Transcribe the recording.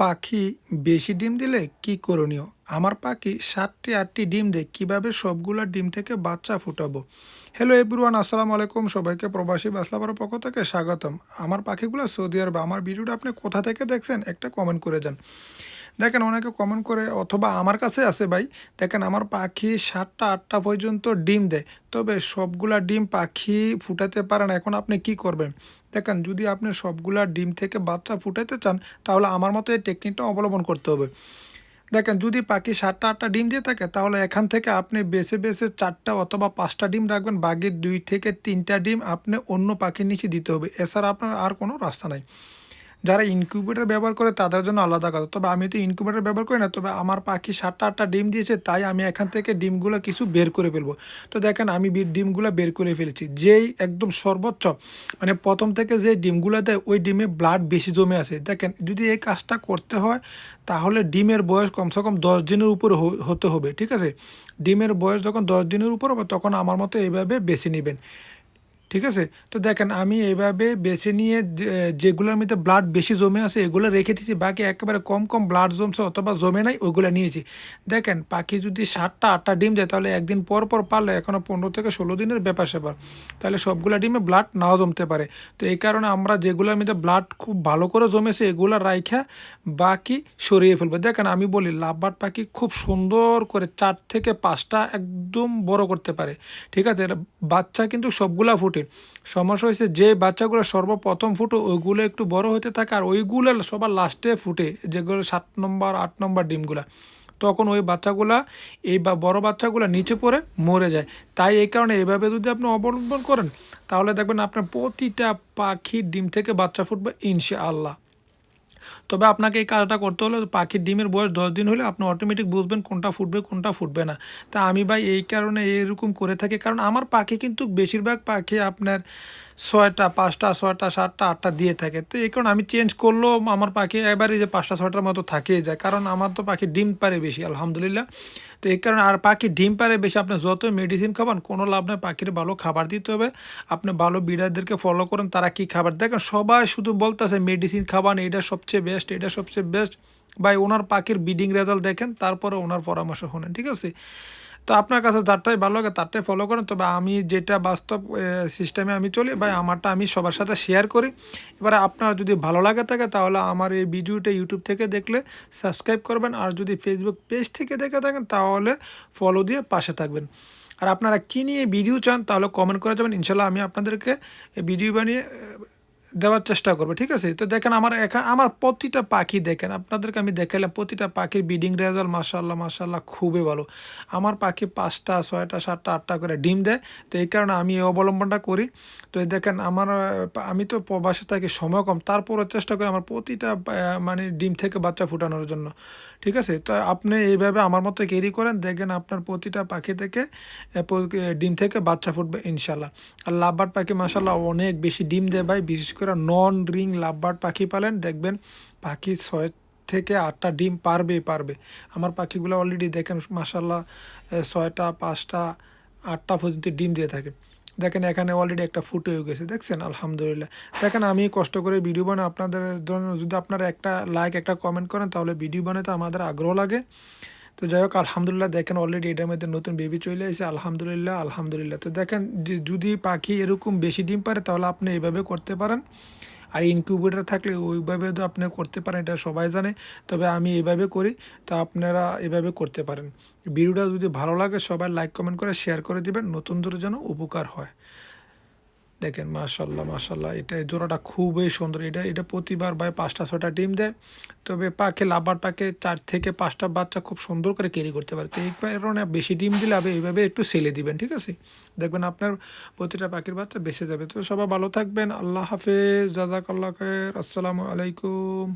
পাখি বেশি ডিম দিলে কি করণীয়? আমার পাখি সাতটি, আটটি ডিম দেয়, কীভাবে সবগুলো ডিম থেকে বাচ্চা ফুটাবো? হ্যালো এভরিওয়ান আসসালামু আলাইকুম। সবাইকে প্রবাসী বাসলাবার পক্ষ থেকে স্বাগতম। আমার পাখিগুলো সৌদি আরব, আমার ভিডিওটা আপনি কোথা থেকে দেখছেন, একটা কমেন্ট করে যান। দেখেন অনেকে কমেন্ট করে, অথবা আমার কাছে আছে ভাই, দেখেন আমার পাখি সাতটা, আটটা পর্যন্ত ডিম দেয়। তবে সবগুলা ডিম পাখি ফুটাতে পারে না, এখন আপনি কি করবেন? দেখেন, যদি আপনি সবগুলা ডিম থেকে বাচ্চা ফুটাতে চান, তাহলে আমার মতো এই টেকনিকটা অবলম্বন করতে হবে। দেখেন, যদি পাখি সাতটা, আটটা ডিম দিয়ে থাকে, তাহলে এখান থেকে আপনি বেছে বেছে চারটা অথবা পাঁচটা ডিম রাখবেন বাঘের দুই থেকে তিনটা ডিম আপনি অন্য পাখির নিচে দিতে হবে। এছাড়া আপনার আর কোনো রাস্তা নাই। যারা ইনকিউবেটার ব্যবহার করে তাদের জন্য আলাদা কথা। তবে আমি তো ইনকিউবেটার ব্যবহার করি না, তবে আমার পাখি সাতটা আটটা ডিম দিয়েছে, তাই আমি এখান থেকে ডিমগুলো কিছু বের করে ফেলব। তো দেখেন, আমি ডিমগুলো বের করে ফেলেছি, যেই একদম সর্বোচ্চ মানে প্রথম থেকে যে ডিমগুলো দেয়, ওই ডিমে ব্লাড বেশি জমে আছে। দেখেন, যদি এই কাজটা করতে হয়, তাহলে ডিমের বয়স কমসে কম দশ দিনের উপরে হতে হবে, ঠিক আছে? ডিমের বয়স যখন দশ দিনের উপর হবে, তখন আমার মতো এইভাবে বেছে নেবেন। ঠিক আছে? তো দেখেন, আমি এইভাবে বেছে নিয়ে যেগুলোর মধ্যে ব্লাড বেশি জমে আছে, এগুলো রেখে দিয়েছি। বাকি একেবারে কম কম ব্লাড জমছে অথবা জমে নাই, ওইগুলো নিয়েছি। দেখেন, পাখি যদি সাতটা, আটটা ডিম দেয়, তাহলে একদিন পর পর পারলে এখনও পনেরো থেকে ষোলো দিনের ব্যাপার স্যাপার। তাহলে সবগুলো ডিমে ব্লাড নাও জমতে পারে। তো এই কারণে আমরা যেগুলোর মধ্যে ব্লাড খুব ভালো করে জমেছে, এগুলো রাইখা বাকি সরিয়ে ফেলব। দেখেন, আমি বলি লাভবাট পাখি খুব সুন্দর করে চার থেকে পাঁচটা একদম বড় করতে পারে। ঠিক আছে? বাচ্চা কিন্তু সবগুলা ফুটে। ফুটে সমস্যা হয়েছে যে বাচ্চাগুলো সর্বপ্রথম ফুটে, ওইগুলো একটু বড় হতে থাকে আর ওইগুলো সবার লাস্টে ফুটে, যেগুলো সাত নম্বর, আট নম্বর ডিমগুলা। তখন ওই বাচ্চাগুলা, এই বা বড় বাচ্চাগুলো নিচে পড়ে মরে যায়। তাই এই কারণে এভাবে যদি আপনি অবলম্বন করেন, তাহলে দেখবেন আপনার প্রতিটা পাখির ডিম থেকে বাচ্চা ফুটবে ইনশা আল্লাহ তবে আপনাকে এই কাজটা করতে হলে পাখির ডিমের বয়স দশ দিন হলে আপনি অটোমেটিক বুঝবেন কোনটা ফুটবে কোনটা ফুটবে না। তা আমি ভাই এই কারণে এরকম করে থাকি। কারণ আমার পাখি কিন্তু বেশিরভাগ পাখি আপনার ছয়টা, পাঁচটা, ছয়টা, সাতটা, আটটা দিয়ে থাকে। তো এই কারণে আমি চেঞ্জ করলেও আমার পাখি এবারে যে পাঁচটা, ছয়টার মতো থাকেই যায়। কারণ আমার তো পাখি ডিম পারে বেশি, আলহামদুলিল্লাহ। তো এই কারণে আর পাখি ডিম পারে বেশি, আপনি যত মেডিসিন খাবান, কোনো লাভ নেই, পাখির ভালো খাবার দিতে হবে। আপনি ভালো বিড়ারদেরকে ফলো করেন, তারা কি খাবার দেখেন? সবাই শুধু বলতেছে মেডিসিন খাবান এটা সবচেয়ে বেস্ট এটা সবচেয়ে বেস্ট ভাই, ওনার পাখির বিডিং রেজাল্ট দেখেন, তারপরে ওনার পরামর্শ শোনেন, ঠিক আছে? তো আপনার কাছে যারটাই ভালো লাগে তারটাই ফলো করেন। তবে আমি যেটা বাস্তব সিস্টেমে আমি চলি বা আমারটা আমি সবার সাথে শেয়ার করি। এবারে আপনার যদি ভালো লাগে থাকে, তাহলে আমার এই ভিডিওটা ইউটিউব থেকে দেখলে সাবস্ক্রাইব করবেন। আর যদি ফেসবুক পেজ থেকে দেখে থাকেন, তাহলে ফলো দিয়ে পাশে থাকবেন। আর আপনারা কী নিয়ে ভিডিও চান, তাহলে কমেন্ট করে যাবেন। ইনশাল্লাহ আমি আপনাদেরকে ভিডিও বানিয়ে দেওয়ার চেষ্টা করবে, ঠিক আছে? তো দেখেন আমার এখানে আমার প্রতিটা পাখি দেখেন, আপনাদেরকে আমি দেখালাম প্রতিটা পাখির বিডিং রেজাল্ট মাসাল্লাহ মাসাল্লাহ খুবই ভালো। আমার পাখি পাঁচটা, ছয়টা, সাতটা, আটটা করে ডিম দেয়, তো এই কারণে আমি এই অবলম্বনটা করি। তো দেখেন আমার, আমি তো প্রবাসে থাকি, সময় কম, তারপরও চেষ্টা করি আমার প্রতিটা মানে ডিম থেকে বাচ্চা ফুটানোর জন্য, ঠিক আছে? তো আপনি এইভাবে আমার মতো ক্যারি করেন, দেখেন আপনার প্রতিটা পাখি থেকে ডিম থেকে বাচ্চা ফুটবে ইনশাল্লাহ আর লাভবার পাখি মাসাল্লাহ অনেক বেশি ডিম দেয় ভাই, বিশেষ করে নন রিং লাভবার্ড পাখি পালেন। দেখবেন পাখি ছয় থেকে আটটা ডিম পারবেই পারবে। আমার পাখিগুলো অলরেডি দেখেন মাসাল্লাহ ছয়টা, পাঁচটা, আটটা পর্যন্ত ডিম দিয়ে থাকে। দেখেন এখানে অলরেডি একটা ফুট হয়ে গেছে, দেখছেন? আলহামদুলিল্লাহ। দেখেন, আমি কষ্ট করে ভিডিও বানাই। আপনাদের যদি আপনারা একটা লাইক একটা কমেন্ট করেন, তাহলে ভিডিও বানাতে আমাদের আগ্রহ লাগে। তো যাই হোক আলহামদুলিল্লাহ দেখেন অলরেডি এটার মধ্যে নতুন বেবি চলে এসেছে, আলহামদুলিল্লাহ আলহামদুলিল্লাহ। তো দেখেন যদি পাখি এরকম বেশি ডিম পারে, তাহলে আপনি এইভাবে করতে পারেন। আর ইনকিউবেটার থাকলে ওইভাবে তো আপনি করতে পারেন, এটা সবাই জানে। তবে আমি এভাবে করি, তো আপনারা এভাবে করতে পারেন। ভিডিওটা যদি ভালো লাগে, সবাই লাইক কমেন্ট করে শেয়ার করে দিবেন। নতুনদের যেন উপকার হয়। দেখেন, মাশাল্লাহ মাশাল্লাহ এটা জোড়াটা খুবই সুন্দর। এটা এটা প্রতিবার ভাই পাঁচটা ছটা ডিম দেয়। তবে পাখে লাভার পাখে চার থেকে পাঁচটা বাচ্চা খুব সুন্দর করে ক্যারি করতে পারে। তো এই কারণে বেশি ডিম দিলে আপনি এইভাবে একটু সেলে দিবেন, ঠিক আছে? দেখবেন আপনার প্রতিটা পাখির বাচ্চা বেঁচে যাবে। তো সবাই ভালো থাকবেন। আল্লাহ হাফেজ। জাজাক আল্লাহ আসসালামু আলাইকুম।